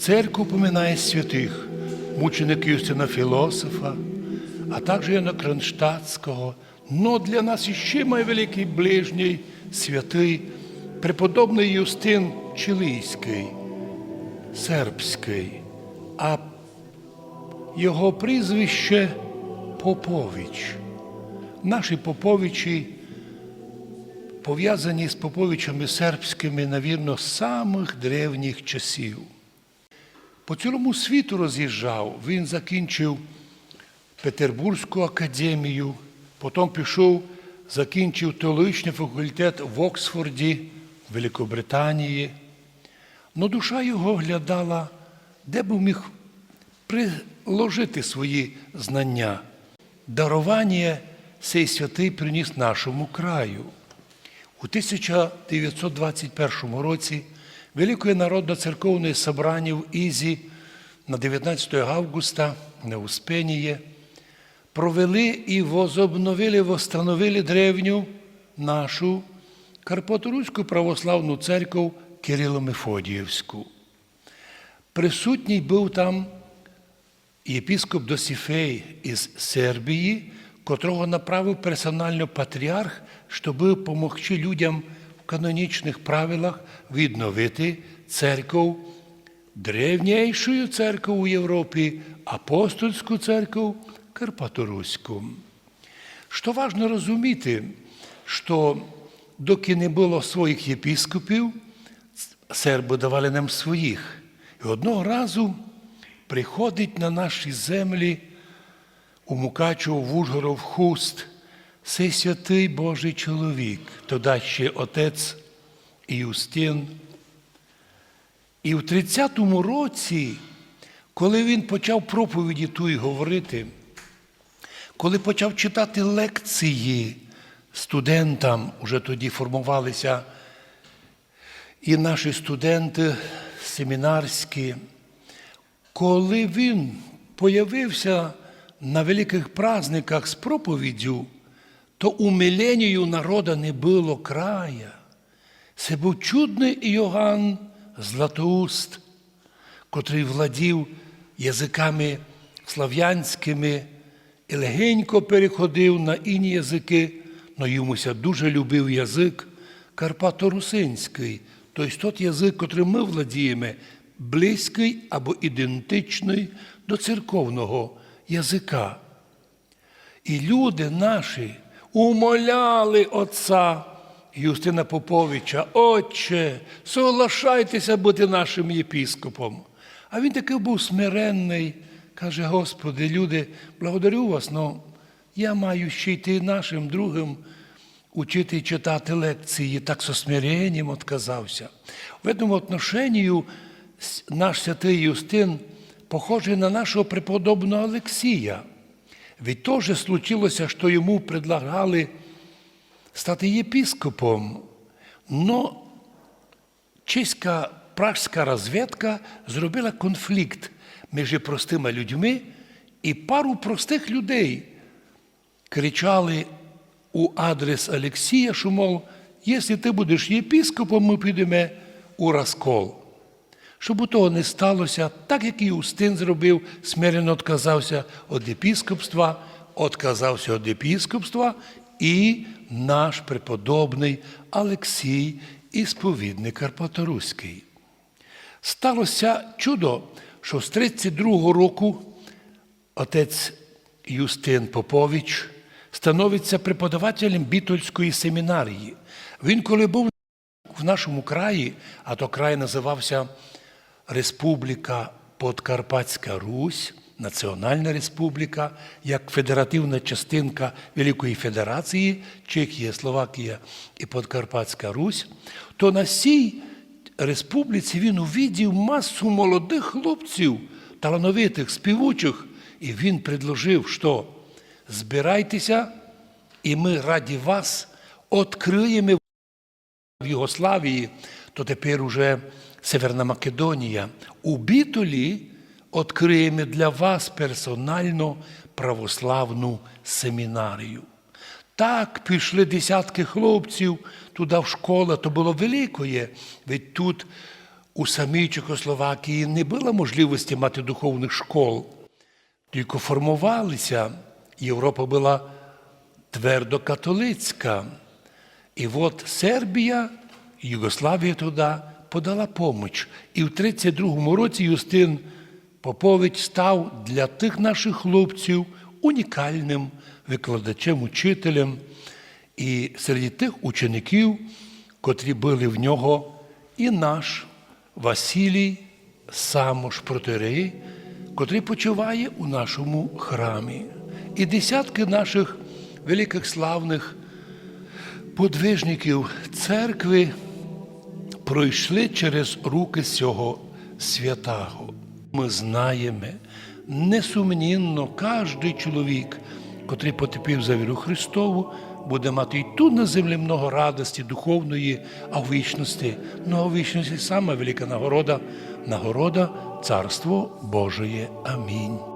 церква поминає святих, мученика Юстина Філософа, а також Яна Кронштадтського. Но для нас іще має великий ближній святий, преподобний Юстин Чилийський, сербський, а його прізвище Попович. Наші Поповичі пов'язані з Поповичами сербськими, навірно, з самих древніх часів. По цілому світу роз'їжджав. Він закінчив Петербурзьку академію, потім пішов, закінчив теологічний факультет в Оксфорді, Великобританії. Но душа його глядала, де б міг приложити свої знання. Дарування цей святий приніс нашому краю. У 1921 році Великое народно-церковне собрання в Ізі на 19 августа на Успенії провели і возобновили, восстановили древню нашу Карпаторуську православну церкву Кирило-Мефодіївську. Присутній був там єпіскоп Досіфей із Сербії, котрого направив персонально патріарх, щоб допомогти людям канонічних правилах відновити церкву, древнішою церкву у Європі, апостольську церкву Карпаторуську. Що важно розуміти, що доки не було своїх єпіскопів, серби давали нам своїх. І одного разу приходить на наші землі у Мукачево, в Ужгород, в Хуст, цей святий Божий чоловік, тоді ще отець Іустин. І в 30-му році, коли він почав проповіді ту говорити, коли почав читати лекції студентам, уже тоді формувалися і наші студенти семінарські, коли він появився на великих праздниках з проповіддю, то умиленню народа не було края. Це був чудний Іоганн Златоуст, котрий владів язиками слав'янськими і легенько переходив на інні язики, но йомуся дуже любив язик Карпато-Русинський, тобто той язик, котрим ми владіємо, близький або ідентичний до церковного язика. І люди наші умоляли отця Юстина Поповича, Отче, соглашайтеся бути нашим єпіскопом. А він такий був смиренний, каже, Господи, люди, благодарю вас, але я маю ще йти нашим другим учити і читати лекції, так со смиренням отказався. В цьому отношенні наш святий Юстин похожий на нашого преподобного Олексія. Ведь теж случилося, що йому предлагали стати єпіскопом. Но чеська пражська розвідка зробила конфлікт між простими людьми, і пару простих людей кричали у адрес Олексія, що, мов, якщо ти будеш єпіскопом, ми підемо у розкол. Щоб у того не сталося, так як і Устин зробив, смиренно відказався від єпіскопства, відказався від єпіскопства і наш преподобний Олексій, ісповідник Карпаторуський. Сталося чудо, що з 32-го року отець Юстин Попович становиться преподавателем Бітольської семінарії. Він, коли був в нашому краї, а то край називався Республіка Подкарпатська Русь, Національна Республіка, як федеративна частинка Великої Федерації, Чехія, Словакія і Подкарпатська Русь, то на цій республіці він увидів масу молодих хлопців, талановитих, співучих, і він предложив, що збирайтеся, і ми раді вас відкриємо в Югославії, то тепер уже Северна Македонія. У Бітолі відкриємо для вас персонально православну семінарію. Так пішли десятки хлопців туди в школу, то було великое, ведь тут у самій Чехословакії не було можливості мати духовних школ, тільки формувалися. Європа була твердо католицька. І от Сербія, Югославія туди подала поміч. І в 32-му році Юстин Попович став для тих наших хлопців унікальним викладачем, учителем. І серед тих учеників, котрі були в нього, і наш Василій Самош Протерей, котрий почуває у нашому храмі. І десятки наших великих славних подвижників церкви пройшли через руки цього святого. Ми знаємо, несумнінно, кожний чоловік, котрий потепив за віру Христову, буде мати і тут на землі много радості духовної, а в ну а вічності сама велика нагорода, нагорода Царство Божоє. Амінь.